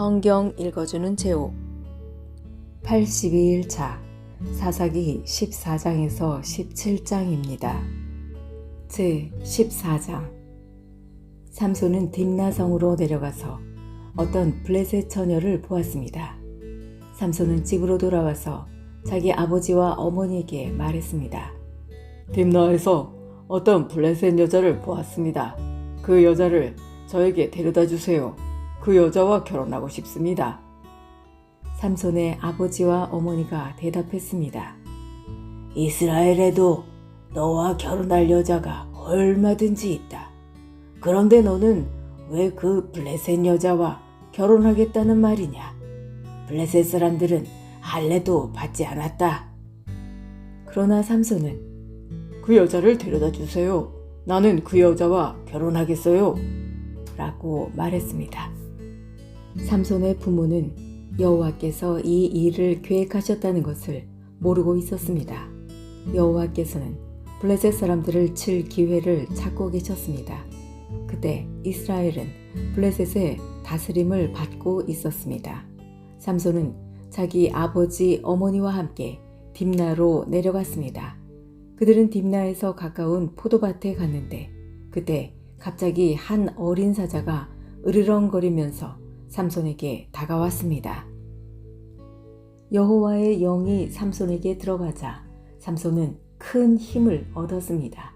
성경 읽어주는 제목 82일차 사사기 14장에서 17장입니다. 제 14장 삼손은 딥나성으로 내려가서 어떤 블레셋 처녀를 보았습니다. 삼손은 집으로 돌아와서 자기 아버지와 어머니에게 말했습니다. 딥나에서 어떤 블레셋 여자를 보았습니다. 그 여자를 저에게 데려다 주세요. 그 여자와 결혼하고 싶습니다. 삼손의 아버지와 어머니가 대답했습니다. 이스라엘에도 너와 결혼할 여자가 얼마든지 있다. 그런데 너는 왜 그 블레셋 여자와 결혼하겠다는 말이냐? 블레셋 사람들은 할례도 받지 않았다. 그러나 삼손은 그 여자를 데려다 주세요. 나는 그 여자와 결혼하겠어요. 라고 말했습니다. 삼손의 부모는 여호와께서 이 일을 계획하셨다는 것을 모르고 있었습니다. 여호와께서는 블레셋 사람들을 칠 기회를 찾고 계셨습니다. 그때 이스라엘은 블레셋의 다스림을 받고 있었습니다. 삼손은 자기 아버지 어머니와 함께 딥나로 내려갔습니다. 그들은 딥나에서 가까운 포도밭에 갔는데 그때 갑자기 한 어린 사자가 으르렁거리면서 삼손에게 다가왔습니다. 여호와의 영이 삼손에게 들어가자 삼손은 큰 힘을 얻었습니다.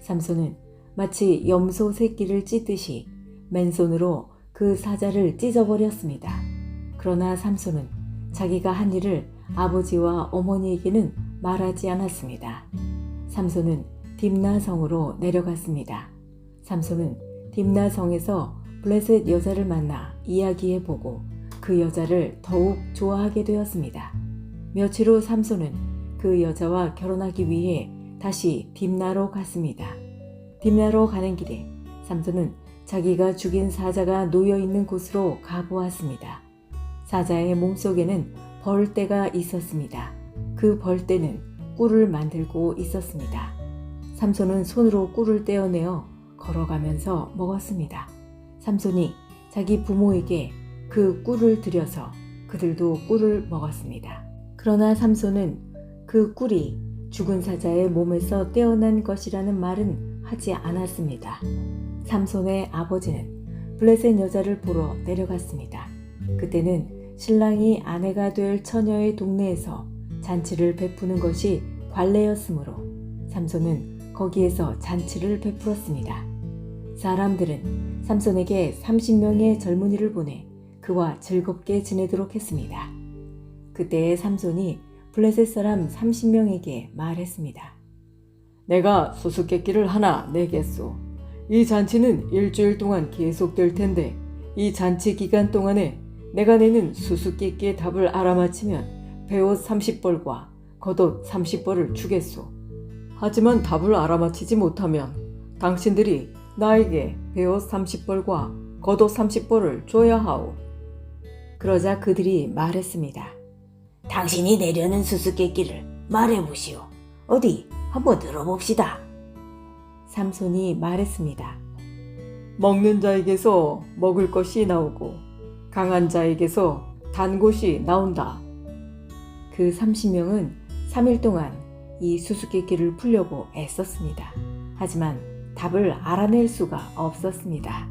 삼손은 마치 염소 새끼를 찢듯이 맨손으로 그 사자를 찢어버렸습니다. 그러나 삼손은 자기가 한 일을 아버지와 어머니에게는 말하지 않았습니다. 삼손은 딥나성으로 내려갔습니다. 삼손은 딥나성에서 블레셋 여자를 만나 이야기해보고 그 여자를 더욱 좋아하게 되었습니다. 며칠 후 삼손은 그 여자와 결혼하기 위해 다시 딥나로 갔습니다. 딥나로 가는 길에 삼손은 자기가 죽인 사자가 놓여 있는 곳으로 가보았습니다. 사자의 몸속에는 벌떼가 있었습니다. 그 벌떼는 꿀을 만들고 있었습니다. 삼손은 손으로 꿀을 떼어내어 걸어가면서 먹었습니다. 삼손이 자기 부모에게 그 꿀을 들여서 그들도 꿀을 먹었습니다. 그러나 삼손은 그 꿀이 죽은 사자의 몸에서 떼어난 것이라는 말은 하지 않았습니다. 삼손의 아버지는 블레셋 여자를 보러 내려갔습니다. 그때는 신랑이 아내가 될 처녀의 동네에서 잔치를 베푸는 것이 관례였으므로 삼손은 거기에서 잔치를 베풀었습니다. 사람들은 삼손에게 30명의 젊은이를 보내 그와 즐겁게 지내도록 했습니다. 그때 삼손이 블레셋 사람 30명에게 말했습니다. 내가 수수께끼를 하나 내겠소. 이 잔치는 일주일 동안 계속될 텐데 이 잔치 기간 동안에 내가 내는 수수께끼의 답을 알아맞히면 배옷 30벌과 겉옷 30벌을 주겠소. 하지만 답을 알아맞히지 못하면 당신들이 나에게 배옷 30벌과 겉옷 30벌을 줘야 하오. 그러자 그들이 말했습니다. 당신이 내려는 수수께끼를 말해보시오. 어디 한번 들어봅시다. 삼손이 말했습니다. 먹는 자에게서 먹을 것이 나오고 강한 자에게서 단 곳이 나온다. 그 30명은 3일 동안 이 수수께끼를 풀려고 애썼습니다. 하지만 답을 알아낼 수가 없었습니다.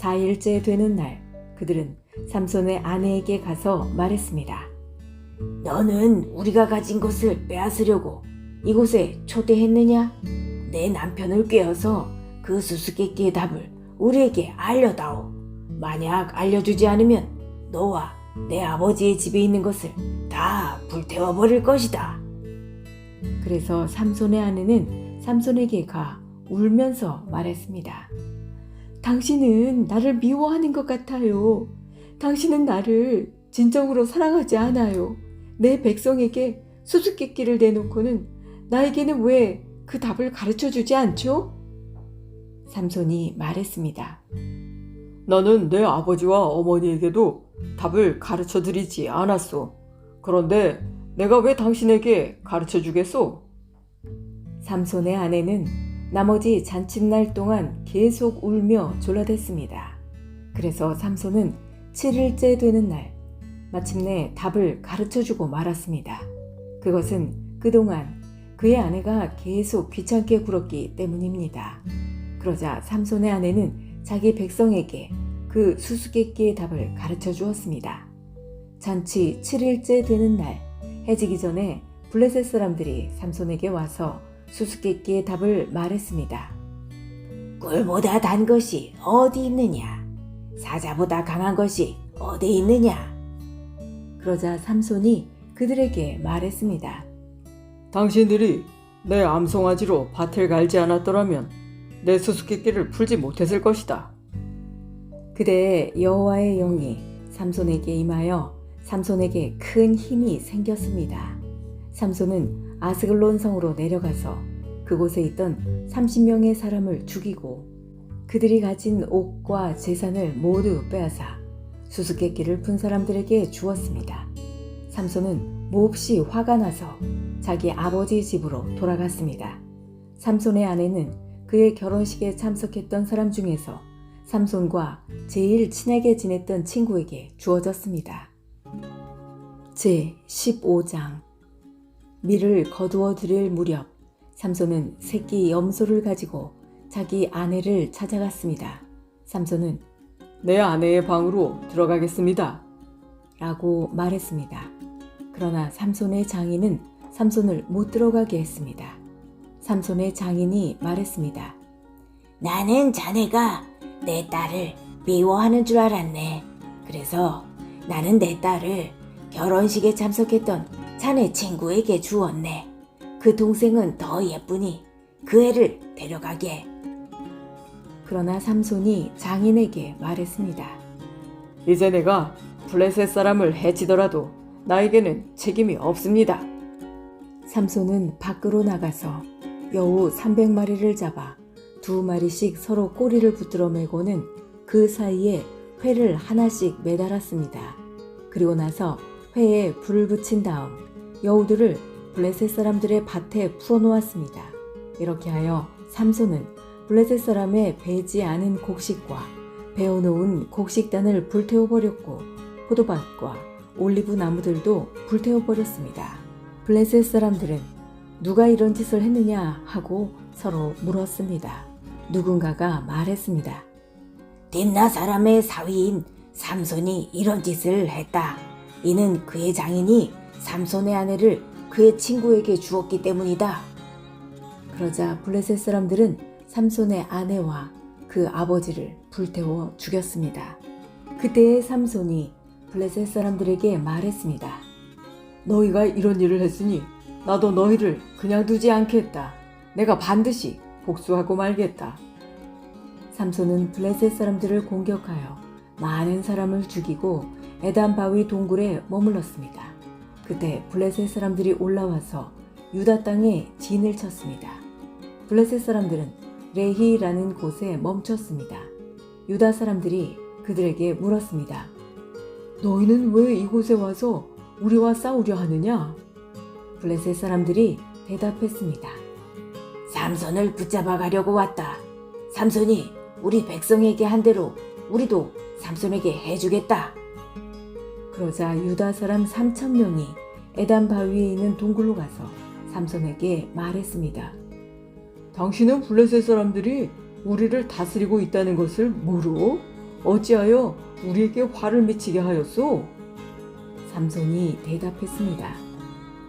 4일째 되는 날 그들은 삼손의 아내에게 가서 말했습니다. 너는 우리가 가진 것을 빼앗으려고 이곳에 초대했느냐? 내 남편을 꿰어서 그 수수께끼의 답을 우리에게 알려다오. 만약 알려주지 않으면 너와 내 아버지의 집에 있는 것을 다 불태워버릴 것이다. 그래서 삼손의 아내는 삼손에게 가 울면서 말했습니다. 당신은 나를 미워하는 것 같아요. 당신은 나를 진정으로 사랑하지 않아요. 내 백성에게 수수께끼를 내놓고는 나에게는 왜 그 답을 가르쳐 주지 않죠? 삼손이 말했습니다. 나는 내 아버지와 어머니에게도 답을 가르쳐 드리지 않았소. 그런데 내가 왜 당신에게 가르쳐 주겠소? 삼손의 아내는 나머지 잔칫날 동안 계속 울며 졸라댔습니다. 그래서 삼손은 7일째 되는 날, 마침내 답을 가르쳐 주고 말았습니다. 그것은 그동안 그의 아내가 계속 귀찮게 굴었기 때문입니다. 그러자 삼손의 아내는 자기 백성에게 그 수수께끼의 답을 가르쳐 주었습니다. 잔치 7일째 되는 날, 해지기 전에 블레셋 사람들이 삼손에게 와서 수수께끼의 답을 말했습니다. 꿀보다 단 것이 어디 있느냐? 사자보다 강한 것이 어디 있느냐? 그러자 삼손이 그들에게 말했습니다. 당신들이 내 암송아지로 밭을 갈지 않았더라면 내 수수께끼를 풀지 못했을 것이다. 그때 여호와의 영이 삼손에게 임하여 삼손에게 큰 힘이 생겼습니다. 삼손은 아스글론 성으로 내려가서 그곳에 있던 30명의 사람을 죽이고 그들이 가진 옥과 재산을 모두 빼앗아 수수께끼를 푼 사람들에게 주었습니다. 삼손은 몹시 화가 나서 자기 아버지 집으로 돌아갔습니다. 삼손의 아내는 그의 결혼식에 참석했던 사람 중에서 삼손과 제일 친하게 지냈던 친구에게 주어졌습니다. 제 15장 밀을 거두어 들일 무렵 삼손은 새끼 염소를 가지고 자기 아내를 찾아갔습니다. 삼손은 내 아내의 방으로 들어가겠습니다. 라고 말했습니다. 그러나 삼손의 장인은 삼손을 못 들어가게 했습니다. 삼손의 장인이 말했습니다. 나는 자네가 내 딸을 미워하는 줄 알았네. 그래서 나는 내 딸을 결혼식에 참석했던 자네 친구에게 주었네. 그 동생은 더 예쁘니 그 애를 데려가게. 그러나 삼손이 장인에게 말했습니다. 이제 내가 블레셋 사람을 해치더라도 나에게는 책임이 없습니다. 삼손은 밖으로 나가서 여우 300마리를 잡아 두 마리씩 서로 꼬리를 붙들어 매고는 그 사이에 회를 하나씩 매달았습니다. 그리고 나서 회에 불을 붙인 다음 여우들을 블레셋 사람들의 밭에 풀어놓았습니다. 이렇게 하여 삼손은 블레셋 사람의 배지 않은 곡식과 베어놓은 곡식단을 불태워버렸고 포도밭과 올리브 나무들도 불태워버렸습니다. 블레셋 사람들은 누가 이런 짓을 했느냐 하고 서로 물었습니다. 누군가가 말했습니다. 딥나 사람의 사위인 삼손이 이런 짓을 했다. 이는 그의 장인이 삼손의 아내를 그의 친구에게 주었기 때문이다. 그러자 블레셋 사람들은 삼손의 아내와 그 아버지를 불태워 죽였습니다. 그때 삼손이 블레셋 사람들에게 말했습니다. 너희가 이런 일을 했으니 나도 너희를 그냥 두지 않겠다. 내가 반드시 복수하고 말겠다. 삼손은 블레셋 사람들을 공격하여 많은 사람을 죽이고 에단 바위 동굴에 머물렀습니다. 그때 블레셋 사람들이 올라와서 유다 땅에 진을 쳤습니다. 블레셋 사람들은 레히라는 곳에 멈췄습니다. 유다 사람들이 그들에게 물었습니다. 너희는 왜 이곳에 와서 우리와 싸우려 하느냐? 블레셋 사람들이 대답했습니다. 삼손을 붙잡아 가려고 왔다. 삼손이 우리 백성에게 한 대로 우리도 삼손에게 해주겠다. 그러자 유다 사람 3천 명이 에단 바위에 있는 동굴로 가서 삼손에게 말했습니다. 당신은 블레셋 사람들이 우리를 다스리고 있다는 것을 모르고 어찌하여 우리에게 화를 미치게 하였소? 삼손이 대답했습니다.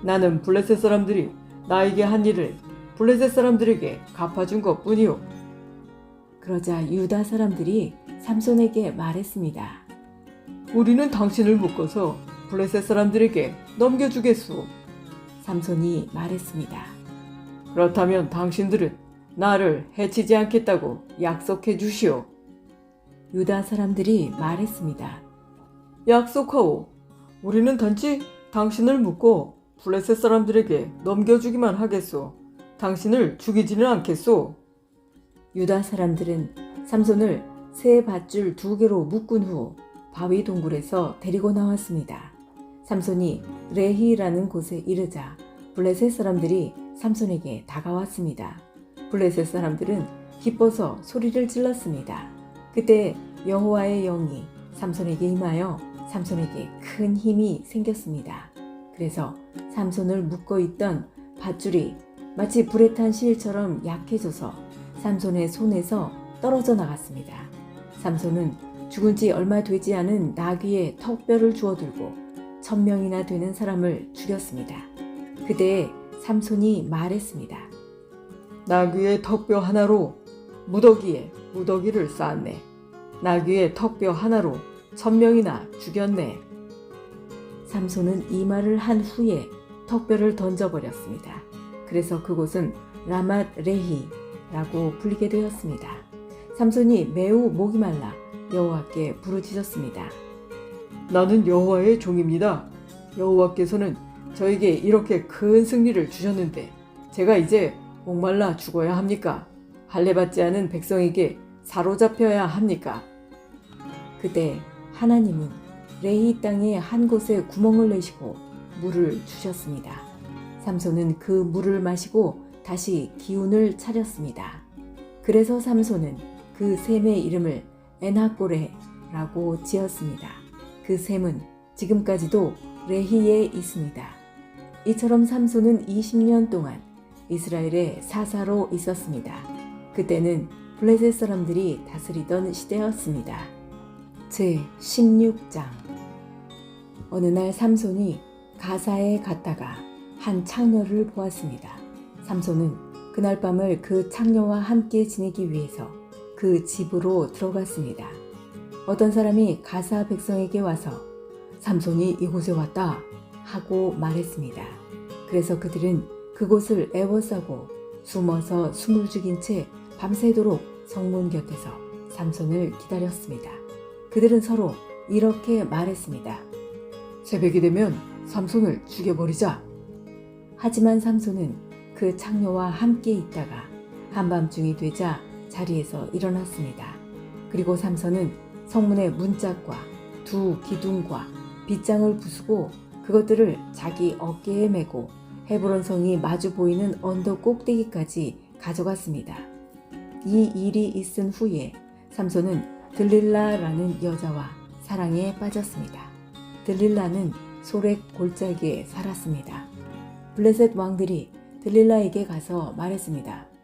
나는 블레셋 사람들이 나에게 한 일을 블레셋 사람들에게 갚아준 것 뿐이오. 그러자 유다 사람들이 삼손에게 말했습니다. 우리는 당신을 묶어서 블레셋 사람들에게 넘겨주겠소. 삼손이 말했습니다. 그렇다면 당신들은 나를 해치지 않겠다고 약속해 주시오. 유다 사람들이 말했습니다. 약속하오. 우리는 단지 당신을 묶고 블레셋 사람들에게 넘겨주기만 하겠소. 당신을 죽이지는 않겠소. 유다 사람들은 삼손을 새 밧줄 두 개로 묶은 후 바위 동굴에서 데리고 나왔습니다. 삼손이 레히라는 곳에 이르자 블레셋 사람들이 삼손에게 다가왔습니다. 블레셋 사람들은 기뻐서 소리를 질렀습니다. 그때 여호와의 영이 삼손에게 임하여 삼손에게 큰 힘이 생겼습니다. 그래서 삼손을 묶어 있던 밧줄이 마치 불에 탄 실처럼 약해져서 삼손의 손에서 떨어져 나갔습니다. 삼손은 죽은 지 얼마 되지 않은 나귀의 턱뼈를 주워들고 천명이나 되는 사람을 죽였습니다. 그때 삼손이 말했습니다. 나귀의 턱뼈 하나로 무더기에 무더기를 쌓았네. 나귀의 턱뼈 하나로 천명이나 죽였네. 삼손은 이 말을 한 후에 턱뼈를 던져버렸습니다. 그래서 그곳은 라맛 레히라고 불리게 되었습니다. 삼손이 매우 목이 말라 여호와께 부르짖었습니다. 나는 여호와의 종입니다. 여호와께서는 저에게 이렇게 큰 승리를 주셨는데 제가 이제 목말라 죽어야 합니까? 할례받지 않은 백성에게 사로잡혀야 합니까? 그때 하나님은 레히 땅의 한 곳에 구멍을 내시고 물을 주셨습니다. 삼손은 그 물을 마시고 다시 기운을 차렸습니다. 그래서 삼손은 그 샘의 이름을 에나꼬레라고 지었습니다. 그 샘은 지금까지도 레히에 있습니다. 이처럼 삼손은 20년 동안 이스라엘의 사사로 있었습니다. 그때는 블레셋 사람들이 다스리던 시대였습니다. 제 16장 어느 날 삼손이 가사에 갔다가 한 창녀를 보았습니다. 삼손은 그날 밤을 그 창녀와 함께 지내기 위해서 그 집으로 들어갔습니다. 어떤 사람이 가사 백성에게 와서 삼손이 이곳에 왔다 하고 말했습니다. 그래서 그들은 그곳을 애워싸고 숨어서 숨을 죽인 채 밤새도록 성문 곁에서 삼손을 기다렸습니다. 그들은 서로 이렇게 말했습니다. 새벽이 되면 삼손을 죽여버리자. 하지만 삼손은 그 창녀와 함께 있다가 한밤중이 되자 자리에서 일어났습니다. 그리고 삼손은 성문의 문짝과 두 기둥과 빗장을 부수고 그것들을 자기 어깨에 메고 헤브론 성이 마주 보이는 언덕 꼭대기까지 가져갔습니다. 이 일이 있은 후에 삼손은 들릴라라는 여자와 사랑에 빠졌습니다. 들릴라는 소렉 골짜기에 살았습니다. 블레셋 왕들이 들릴라에게 가서 말했습니다.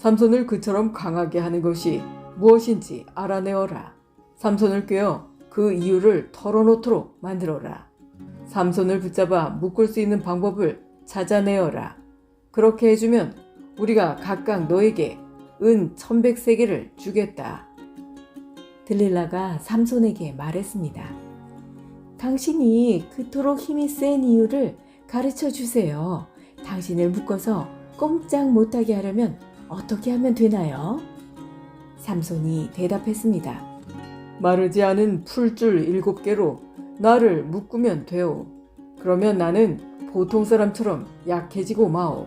삼손을 그처럼 강하게 하는 것이 무엇인지 알아내어라. 삼손을 꿰어 그 이유를 털어놓도록 만들어라. 삼손을 붙잡아 묶을 수 있는 방법을 찾아내어라. 그렇게 해주면 우리가 각각 너에게 은 천백 세계를 주겠다. 들릴라가 삼손에게 말했습니다. 당신이 그토록 힘이 센 이유를 가르쳐 주세요. 당신을 묶어서 꼼짝 못하게 하려면 어떻게 하면 되나요? 삼손이 대답했습니다. 마르지 않은 풀줄 일곱 개로 나를 묶으면 돼요. 그러면 나는 보통 사람처럼 약해지고 마오.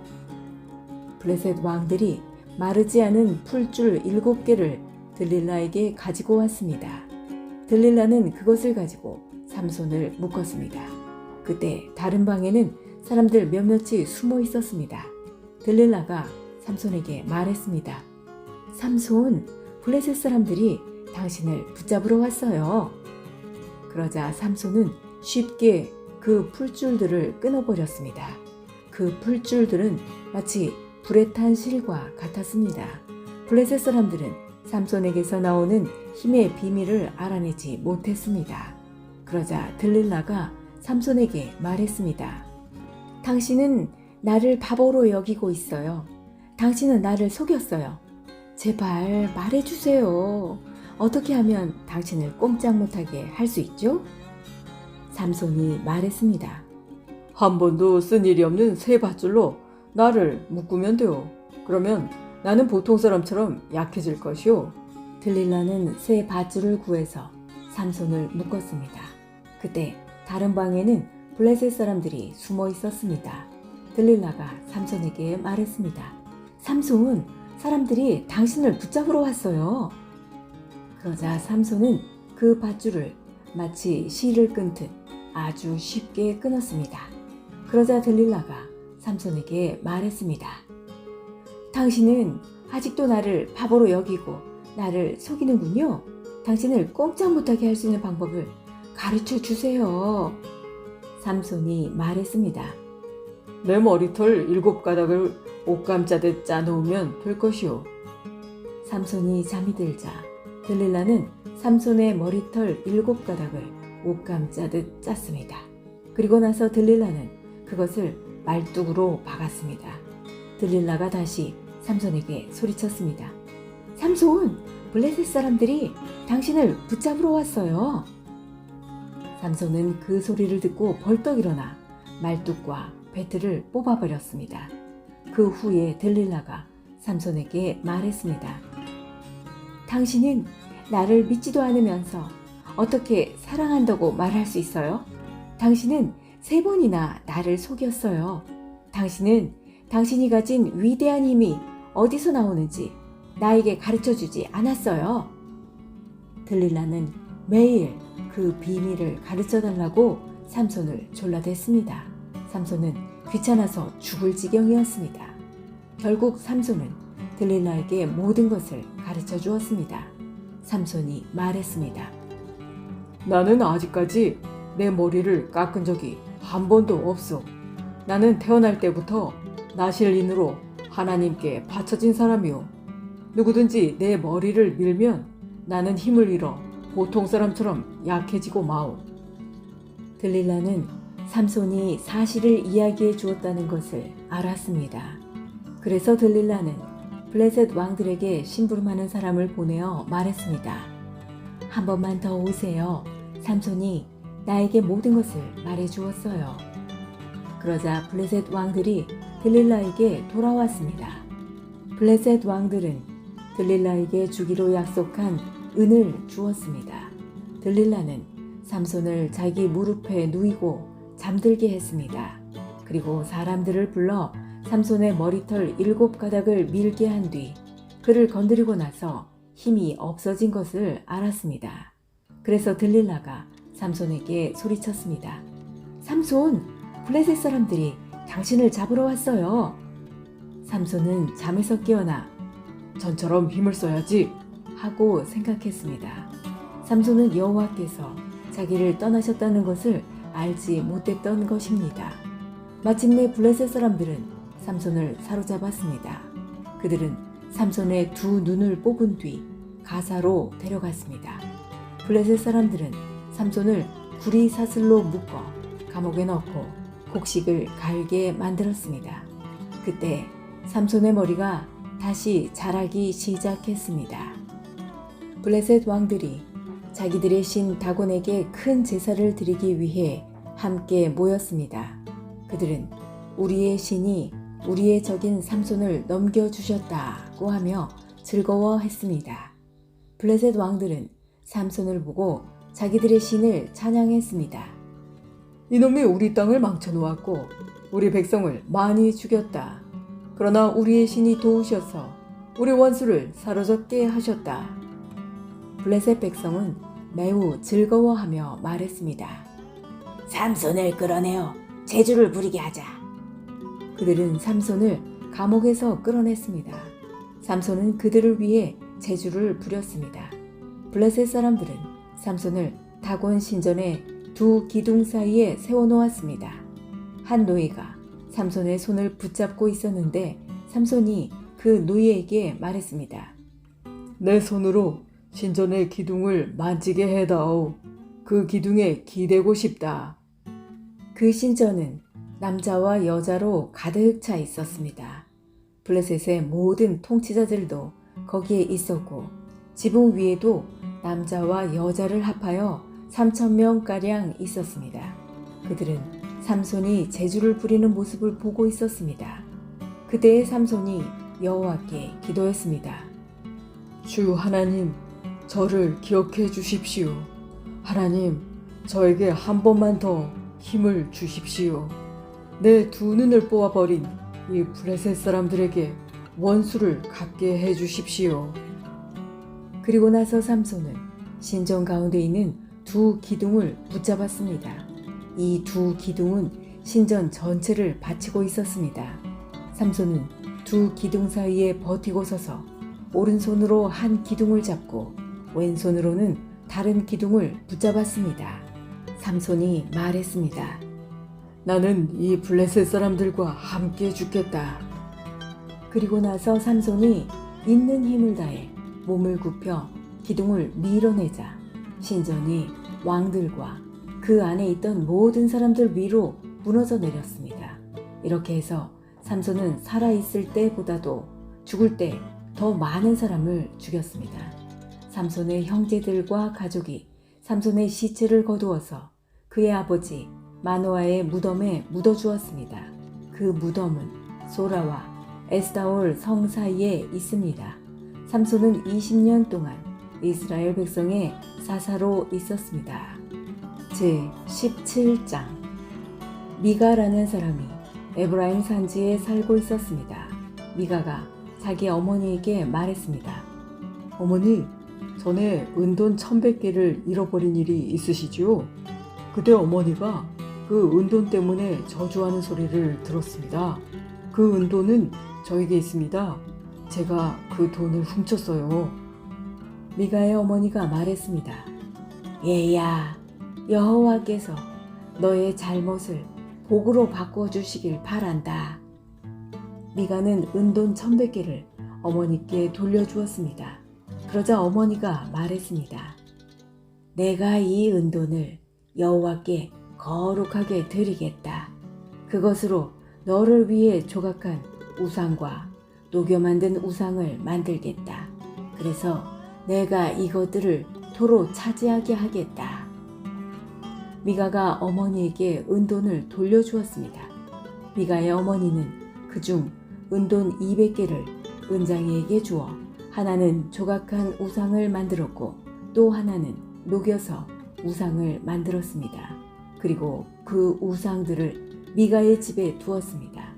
블레셋 왕들이 마르지 않은 풀줄 일곱 개를 들릴라에게 가지고 왔습니다. 들릴라는 그것을 가지고 삼손을 묶었습니다. 그때 다른 방에는 사람들 몇몇이 숨어 있었습니다. 들릴라가 삼손에게 말했습니다. 삼손, 블레셋 사람들이 당신을 붙잡으러 왔어요. 그러자 삼손은 쉽게 그 풀줄들을 끊어버렸습니다. 그 풀줄들은 마치 불에 탄 실과 같았습니다. 블레셋 사람들은 삼손에게서 나오는 힘의 비밀을 알아내지 못했습니다. 그러자 들릴라가 삼손에게 말했습니다. 당신은 나를 바보로 여기고 있어요. 당신은 나를 속였어요. 제발 말해주세요. 어떻게 하면 당신을 꼼짝 못하게 할 수 있죠? 삼손이 말했습니다. 한 번도 쓴 일이 없는 새 밧줄로 나를 묶으면 돼요. 그러면 나는 보통 사람처럼 약해질 것이요. 들릴라는 새 밧줄을 구해서 삼손을 묶었습니다. 그때 다른 방에는 블레셋 사람들이 숨어 있었습니다. 들릴라가 삼손에게 말했습니다. 삼손, 사람들이 당신을 붙잡으러 왔어요. 그러자 삼손은 그 밧줄을 마치 실을 끊듯 아주 쉽게 끊었습니다. 그러자 들릴라가 삼손에게 말했습니다. 당신은 아직도 나를 바보로 여기고 나를 속이는군요. 당신을 꼼짝 못하게 할 수 있는 방법을 가르쳐 주세요. 삼손이 말했습니다. 내 머리털 일곱 가닥을 옷감 짜듯 짜놓으면 될 것이오. 삼손이 잠이 들자 들릴라는 삼손의 머리털 일곱 가닥을 옷감 짜듯 짰습니다. 그리고 나서 들릴라는 그것을 말뚝으로 박았습니다. 들릴라가 다시 삼손에게 소리쳤습니다. 삼손, 블레셋 사람들이 당신을 붙잡으러 왔어요. 삼손은 그 소리를 듣고 벌떡 일어나 말뚝과 배틀을 뽑아버렸습니다. 그 후에 들릴라가 삼손에게 말했습니다. 당신은 나를 믿지도 않으면서 어떻게 사랑한다고 말할 수 있어요? 당신은 세 번이나 나를 속였어요. 당신은 당신이 가진 위대한 힘이 어디서 나오는지 나에게 가르쳐 주지 않았어요. 들릴라는 매일 그 비밀을 가르쳐 달라고 삼손을 졸라댔습니다. 삼손은 귀찮아서 죽을 지경이었습니다. 결국 삼손은 들릴라에게 모든 것을 가르쳐 주었습니다. 삼손이 말했습니다. 나는 아직까지 내 머리를 깎은 적이 한 번도 없어. 나는 태어날 때부터 나실인으로 하나님께 바쳐진 사람이오. 누구든지 내 머리를 밀면 나는 힘을 잃어 보통 사람처럼 약해지고 마오. 들릴라는 삼손이 사실을 이야기해 주었다는 것을 알았습니다. 그래서 들릴라는 블레셋 왕들에게 심부름하는 사람을 보내어 말했습니다. 한 번만 더 오세요. 삼손이 나에게 모든 것을 말해 주었어요. 그러자 블레셋 왕들이 들릴라에게 돌아왔습니다. 블레셋 왕들은 들릴라에게 주기로 약속한 은을 주었습니다. 들릴라는 삼손을 자기 무릎에 누이고 잠들게 했습니다. 그리고 사람들을 불러 삼손의 머리털 일곱 가닥을 밀게 한 뒤 그를 건드리고 나서 힘이 없어진 것을 알았습니다. 그래서 들릴라가 삼손에게 소리쳤습니다. 삼손, 블레셋 사람들이 당신을 잡으러 왔어요. 삼손은 잠에서 깨어나 전처럼 힘을 써야지. 하고 생각했습니다. 삼손은 여호와께서 자기를 떠나셨다는 것을 알지 못했던 것입니다. 마침내 블레셋 사람들은 삼손을 사로잡았습니다. 그들은 삼손의 두 눈을 뽑은 뒤 가사로 데려갔습니다. 블레셋 사람들은 삼손을 구리 사슬로 묶어 감옥에 넣고 곡식을 갈게 만들었습니다. 그때 삼손의 머리가 다시 자라기 시작했습니다. 블레셋 왕들이 자기들의 신 다곤에게 큰 제사를 드리기 위해 함께 모였습니다. 그들은 우리의 신이 우리의 적인 삼손을 넘겨주셨다고 하며 즐거워했습니다. 블레셋 왕들은 삼손을 보고 자기들의 신을 찬양했습니다. 이놈이 우리 땅을 망쳐놓았고 우리 백성을 많이 죽였다. 그러나 우리의 신이 도우셔서 우리 원수를 사로잡게 하셨다. 블레셋 백성은 매우 즐거워하며 말했습니다. 삼손을 끌어내어 제주를 부리게 하자. 그들은 삼손을 감옥에서 끌어냈습니다. 삼손은 그들을 위해 제주를 부렸습니다. 블레셋 사람들은 삼손을 다곤 신전의 두 기둥 사이에 세워놓았습니다. 한 노예가 삼손의 손을 붙잡고 있었는데 삼손이 그 노예에게 말했습니다. 내 손으로 신전의 기둥을 만지게 해다오. 그 기둥에 기대고 싶다. 그 신전은 남자와 여자로 가득 차 있었습니다. 블레셋의 모든 통치자들도 거기에 있었고 지붕 위에도 남자와 여자를 합하여 3천 명가량 있었습니다. 그들은 삼손이 제주를 부리는 모습을 보고 있었습니다. 그때의 삼손이 여호와께 기도했습니다. 주 하나님, 저를 기억해 주십시오. 하나님, 저에게 한 번만 더 힘을 주십시오. 내 두 눈을 뽑아버린 이 블레셋 사람들에게 원수를 갚게 해 주십시오. 그리고 나서 삼손은 신전 가운데 있는 두 기둥을 붙잡았습니다. 이 두 기둥은 신전 전체를 받치고 있었습니다. 삼손은 두 기둥 사이에 버티고 서서 오른손으로 한 기둥을 잡고 왼손으로는 다른 기둥을 붙잡았습니다. 삼손이 말했습니다. 나는 이 블레셋 사람들과 함께 죽겠다. 그리고 나서 삼손이 있는 힘을 다해 몸을 굽혀 기둥을 밀어내자 신전이 왕들과 그 안에 있던 모든 사람들 위로 무너져 내렸습니다. 이렇게 해서 삼손은 살아있을 때보다도 죽을 때 더 많은 사람을 죽였습니다. 삼손의 형제들과 가족이 삼손의 시체를 거두어서 그의 아버지 마노아의 무덤에 묻어 주었습니다. 그 무덤은 소라와 에스다올 성 사이에 있습니다. 삼손은 20년 동안 이스라엘 백성의 사사로 있었습니다. 제 17장 미가라는 사람이 에브라임 산지에 살고 있었습니다. 미가가 자기 어머니에게 말했습니다. 어머니, 전에 은돈 천백 개를 잃어버린 일이 있으시지요? 그때 어머니가 그 은돈 때문에 저주하는 소리를 들었습니다. 그 은돈은 저에게 있습니다. 제가 그 돈을 훔쳤어요. 미가의 어머니가 말했습니다. 얘야, 여호와께서 너의 잘못을 복으로 바꿔 주시길 바란다. 미가는 은돈 천백 개를 어머니께 돌려주었습니다. 그러자 어머니가 말했습니다. 내가 이 은돈을 여호와께 거룩하게 드리겠다. 그것으로 너를 위해 조각한 우상과 녹여 만든 우상을 만들겠다. 그래서 내가 이것들을 도로 차지하게 하겠다. 미가가 어머니에게 은돈을 돌려주었습니다. 미가의 어머니는 그중 은돈 200개를 은장이에게 주어 하나는 조각한 우상을 만들었고 또 하나는 녹여서 우상을 만들었습니다. 그리고 그 우상들을 미가의 집에 두었습니다.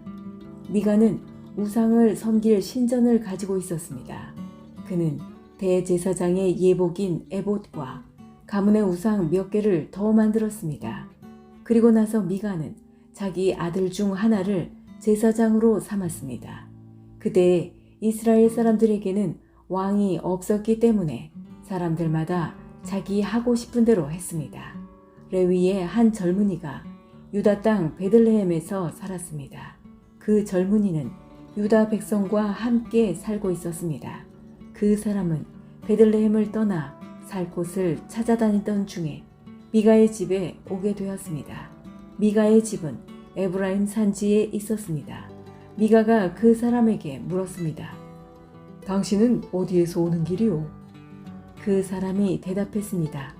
미가는 우상을 섬길 신전을 가지고 있었습니다. 그는 대제사장의 예복인 에봇과 가문의 우상 몇 개를 더 만들었습니다. 그리고 나서 미가는 자기 아들 중 하나를 제사장으로 삼았습니다. 그때 이스라엘 사람들에게는 왕이 없었기 때문에 사람들마다 자기 하고 싶은 대로 했습니다. 레위의 한 젊은이가 유다 땅 베들레헴에서 살았습니다. 그 젊은이는 유다 백성과 함께 살고 있었습니다. 그 사람은 베들레헴을 떠나 살 곳을 찾아다니던 중에 미가의 집에 오게 되었습니다. 미가의 집은 에브라임 산지에 있었습니다. 미가가 그 사람에게 물었습니다. 당신은 어디에서 오는 길이오? 그 사람이 대답했습니다.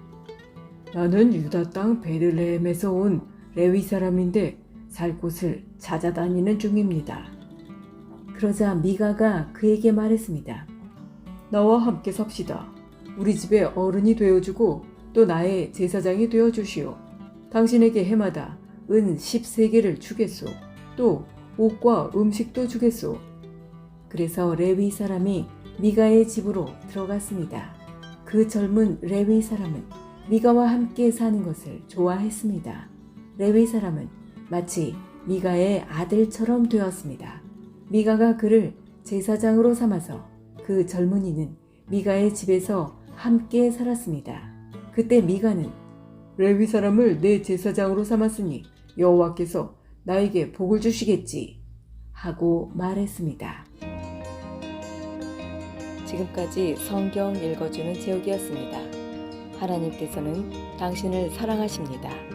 나는 유다 땅 베들레헴에서 온 레위 사람인데 살 곳을 찾아다니는 중입니다. 그러자 미가가 그에게 말했습니다. 나와 함께 삽시다. 우리 집에 어른이 되어주고 또 나의 제사장이 되어주시오. 당신에게 해마다 은 13개를 주겠소. 또 옷과 음식도 주겠소. 그래서 레위 사람이 미가의 집으로 들어갔습니다. 그 젊은 레위 사람은 미가와 함께 사는 것을 좋아했습니다. 레위 사람은 마치 미가의 아들처럼 되었습니다. 미가가 그를 제사장으로 삼아서 그 젊은이는 미가의 집에서 함께 살았습니다. 그때 미가는 레위 사람을 내 제사장으로 삼았으니 여호와께서 나에게 복을 주시겠지. 하고 말했습니다. 지금까지 성경 읽어주는 제옥이었습니다. 하나님께서는 당신을 사랑하십니다.